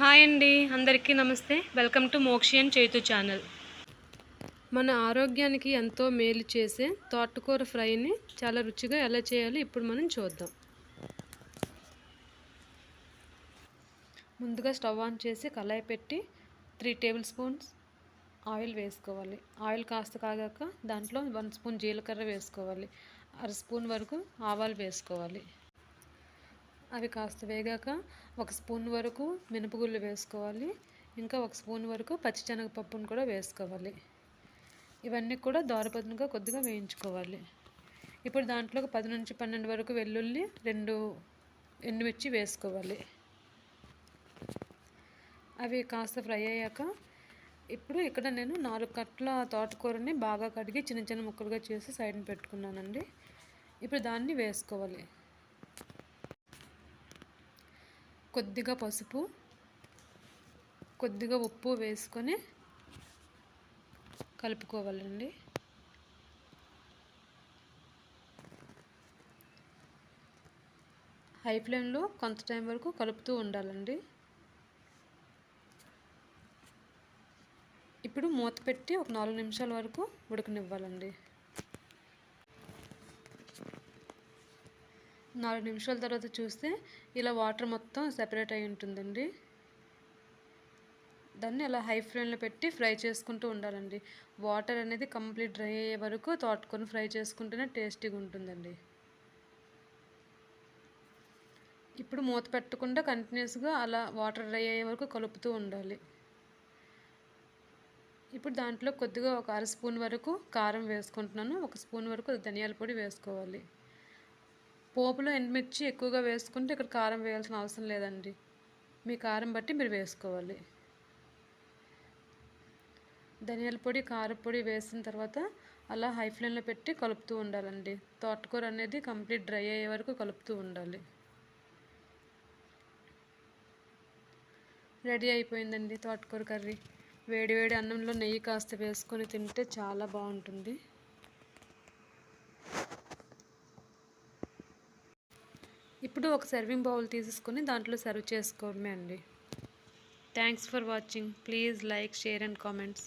Hi అండి అందరికీ నమస్తే. వెల్కమ్ టు మోక్షియన్ చేతు ఛానల్. మన ఆరోగ్యానికి ఎంతో మేలు చేసే తోటకూర ఫ్రైని చాలా రుచిగా ఎలా చేయాలో ఇప్పుడు మనం చూద్దాం. ముందుగా స్టవ్ ఆన్ చేసి కళాయి పెట్టి త్రీ టేబుల్ స్పూన్స్ ఆయిల్ వేసుకోవాలి. ఆయిల్ కాస్త కాగాక దాంట్లో వన్ స్పూన్ జీలకర్ర వేసుకోవాలి. అర స్పూన్ వరకు ఆవాలు వేసుకోవాలి. అవి కాస్త వేగాక ఒక స్పూన్ వరకు మినపగుళ్ళు వేసుకోవాలి. ఇంకా ఒక స్పూన్ వరకు పచ్చిశనగపప్పును కూడా వేసుకోవాలి. ఇవన్నీ కూడా దోరపదునుగా కొద్దిగా వేయించుకోవాలి. ఇప్పుడు దాంట్లో ఒక పది నుంచి పన్నెండు వరకు వెల్లుల్లి రెండు ఎండుమిర్చి వేసుకోవాలి. అవి కాస్త ఫ్రై అయ్యాక ఇప్పుడు ఇక్కడ నేను నాలుగు కట్ల తోటకూరని బాగా కడిగి చిన్న చిన్న ముక్కలుగా చేసి సైడ్ని పెట్టుకున్నానండి. ఇప్పుడు దాన్ని వేసుకోవాలి. కొద్దిగా పసుపు కొద్దిగా ఉప్పు వేసుకొని కలుపుకోవాలండి. హై ఫ్లేమ్లో కొంత టైం వరకు కలుపుతూ ఉండాలండి. ఇప్పుడు మూత పెట్టి ఒక నాలుగు నిమిషాల వరకు ఉడకనివ్వాలండి. నాలుగు నిమిషాల తర్వాత చూస్తే ఇలా వాటర్ మొత్తం సెపరేట్ అయి ఉంటుందండి. దాన్ని అలా హై ఫ్లేమ్లో పెట్టి ఫ్రై చేసుకుంటూ ఉండాలండి. వాటర్ అనేది కంప్లీట్ డ్రై అయ్యే వరకు తోటకొని ఫ్రై చేసుకుంటేనే టేస్టీగా ఉంటుందండి. ఇప్పుడు మూత పెట్టకుండా కంటిన్యూస్గా అలా వాటర్ డ్రై అయ్యే వరకు కలుపుతూ ఉండాలి. ఇప్పుడు దాంట్లో కొద్దిగా ఒక అర స్పూన్ వరకు కారం వేసుకుంటున్నాను. ఒక స్పూన్ వరకు ధనియాల పొడి వేసుకోవాలి. పోపులో ఎండుమిర్చి ఎక్కువగా వేసుకుంటే ఇక్కడ కారం వేయాల్సిన అవసరం లేదండి. మీ కారం బట్టి మీరు వేసుకోవాలి. ధనియాల పొడి కారపొడి వేసిన తర్వాత అలా హై ఫ్లేమ్లో పెట్టి కలుపుతూ ఉండాలండి. తోటకూర అనేది కంప్లీట్ డ్రై అయ్యే వరకు కలుపుతూ ఉండాలి. రెడీ అయిపోయిందండి తోటకూర కర్రీ. వేడి వేడి అన్నంలో నెయ్యి కాస్త వేసుకొని తింటే చాలా బాగుంటుంది. ఇప్పుడు ఒక సర్వింగ్ బౌల్ తీసుకొని దాంట్లో సర్వ్ చేసుకోవడమే అండి. Thanks for watching please like share and comments